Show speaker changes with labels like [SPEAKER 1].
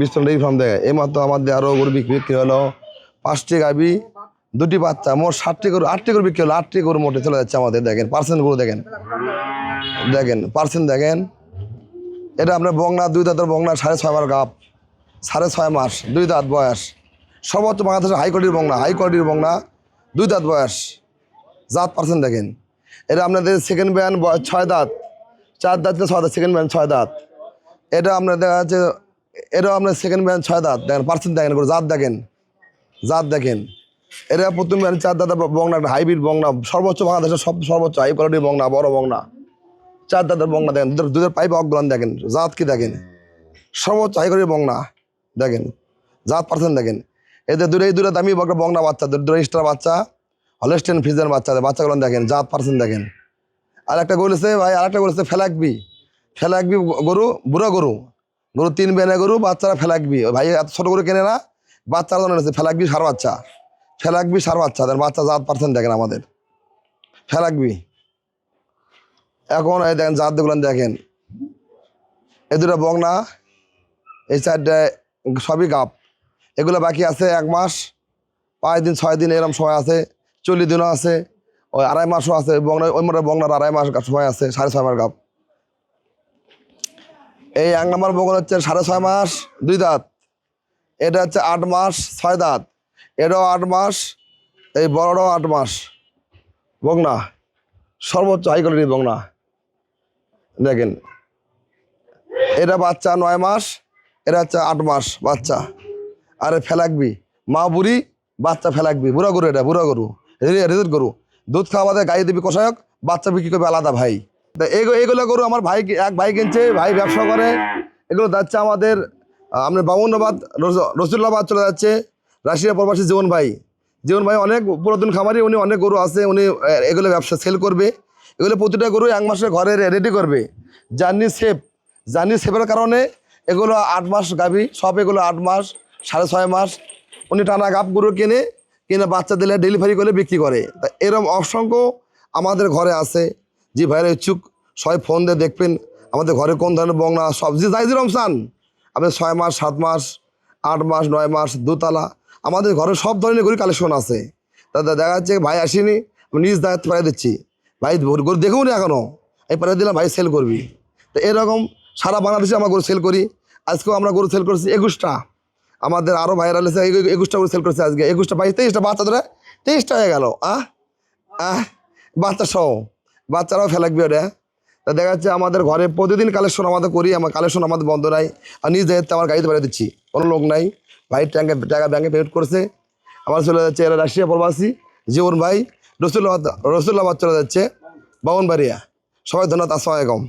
[SPEAKER 1] বিস্তর dairy farm এই মাত্র আমাদের আরও গরু বিক্রি বিক্রি হলো পাঁচটি গাবি দুটি বাচ্চা, মোট ষাটটি গরু, আটটি গরু বিক্রি হলো, আটটি গরু মোটে চলে যাচ্ছে আমাদের, দেখেন, পার্সেন্ট গরু দেখেন। দেখেন, পার্সেন্ট দেখেন। এটা আপনার বংনা, দুই দাঁতের বংনা, সাড়ে ছয় মাস গাপ, সাড়ে ছয় মাস, দুই দাঁত বয়স। সর্বোচ্চ বাংলাদেশের হাই কোয়ালিটির বংনা হাই কোয়ালিটির বংনা, দুই দাঁত বয়স। জাত পার্সেন্ট দেখেন। এটা আপনাদের সেকেন্ড ব্যান ছয় দাঁত, চার দাঁত ছয় দাঁত সেকেন্ড ব্যান ছয় দাঁত। এটা আপনার দেখা যাচ্ছে এটাও আপনার সেকেন্ড ব্যান ছয় দাঁত। দেখেন পার্সেন্ট দেখেন করে জাত দেখেন। জাত দেখেন। এটা প্রথম ব্যান চার দাঁত বংনা একটা হাইব্রিড বংনা, সর্বোচ্চ বাংলাদেশের সব সর্বোচ্চ হাই কোয়ালিটির বংনা, বড় বংনা। চার দাঁতের বংনা দেখেন, দুধের- দুধের পাইপ অগ্রহণ দেখেন, জাত কি দেখেন? সর্বোচ্চ হাই কোয়ালিটির বংনা দেখেন, জাত পার্সেন্ট দেখেন। এদের দূরে দূরে দামি বকরা বংনা বাচ্চা দূরে স্টার বাচ্চা হলেস্টেন ফিজের বাচ্চা বাচ্চাগুলো দেখেন, জাত পার্সেন্ট দেখেন। আর একটা গরু ভাই আর একটা গরু ফেলাকবি। ফেলাকবি গরু, বুড়ো গরু। গরু তিন বেনে গরু, বাচ্চারা ফেলাকবি। ভাই, এত ছোট গরু কেনে না? বাচ্চারা জন্য আছে ফেলাকবি সার বাচ্চা। ফেলাকবি সার বাচ্চা বাচ্চা জাত পার্সেন্ট দেখেন আমাদের। ফেলাকবি। এখন এই দেখেন জাতগুলো দেখেন। এ দুটো বংনা, এই চারটে সবই গাপ। এগুলো বাকি আছে এক মাস, পাঁচ দিন, ছয় দিন এরকম সময় আছে, চল্লিশ দিনও আছে, ওই আড়াই মাসও আছে, বংনা, ওই মোটে বংনার আড়াই মাস সময় আছে, সাড়ে ছয় মাস গাপ। এই এক নম্বর বগন হচ্ছে সাড়ে ছয় মাস দুই দাঁত এটা হচ্ছে আট মাস ছয় দাঁত এটাও আট মাস এই বড়টাও আট মাস বগনা সর্বোচ্চ হাই কোয়ালিটির বগনা দেখেন এটা বাচ্চা নয় মাস এটা হচ্ছে আট মাস বাচ্চা আরে ফেলাকবি মা বুড়ি বাচ্চা ফেলাকবি বুড়া গরু এটা বুড়া গরু রেজের গরু দুধ খাওয়াতে গাই দিবি কষায়ক বাচ্চা বিক্রি করবে আলাদা ভাই এগুলো গরু আমার ভাই এক ভাই কিনছে, ভাই ব্যবসা করে। এগুলো যাচ্ছে আমাদের আপনার বামুনাবাদ রসুল্লাবাদ চলে যাচ্ছে, রাশিয়া প্রবাসী জীবন ভাই। জীবন ভাই অনেক পুরাতন খামারি, উনি অনেক গরু আছে, উনি এগুলো ব্যবসা সেল করবে। এগুলো প্রতিটা গরু এক মাসের ঘরে রেডি করবে। জার্নি সেফ, জার্নি সেফের কারণে এগুলো আট মাস গাভী, সব এগুলো আট মাস, সাড়ে ছয় মাস। উনি টানা গাপ গরু কিনে কিনে বাচ্চা দিলে ডেলিভারি করে বিক্রি করে। তা এরম অসংখ্য আমাদের ঘরে আছে, যে ভাইয়ের ইচ্ছুক সবাই ফোন দিয়ে দেখবেন আমাদের ঘরে কোন ধরনের বংনা সবজি যাই যেরকম চান আপনি ছয় মাস, সাত মাস, আট মাস, নয় মাস, দুতলা, আমাদের ঘরে সব ধরনের গরু কালেকশন আছে। তাতে দেখা যাচ্ছে ভাই আসেনি, আমি নিজ দায়িত্ব পাঠিয়ে দিচ্ছি। ভাই গরু দেখুন এখনও এই পাঠিয়ে দিলাম, ভাই সেল করবি। তো এরকম সারা বাংলাদেশে আমরা গরু সেল করি। আজকেও আমরা গরু সেল করছি একুশটা। আমাদের আরও ভাইরাল আছে একুশটা গরু সেল করছে আজকে। একুশটা বাইশ তেইশটা বাচ্চা ধরে, তেইশটা হয়ে গেল, আহ আহ, বাচ্চা সহ। বাচ্চারাও ফেলাকবি ওটা তা দেখা যাচ্ছে আমাদের ঘরে প্রতিদিন কালেকশন আমাদের করি, আমার কালেকশন আমাদের বন্ধ নাই। আর নিজ দায়িত্বে আমার গাড়িতে বেড়ে দিচ্ছি, কোনো লোক নাই। ভাই ট্যাঙ্কে টাকা ব্যাঙ্কে পেমেন্ট করছে। আমার চলে যাচ্ছে এরা রাশিয়া প্রবাসী জীবন ভাই, রসুল্লাহ রসুল্লাহ চলে যাচ্ছে, বাউনবাড়িয়া। সবাই ধন্যবাদ আসসালামাইকুম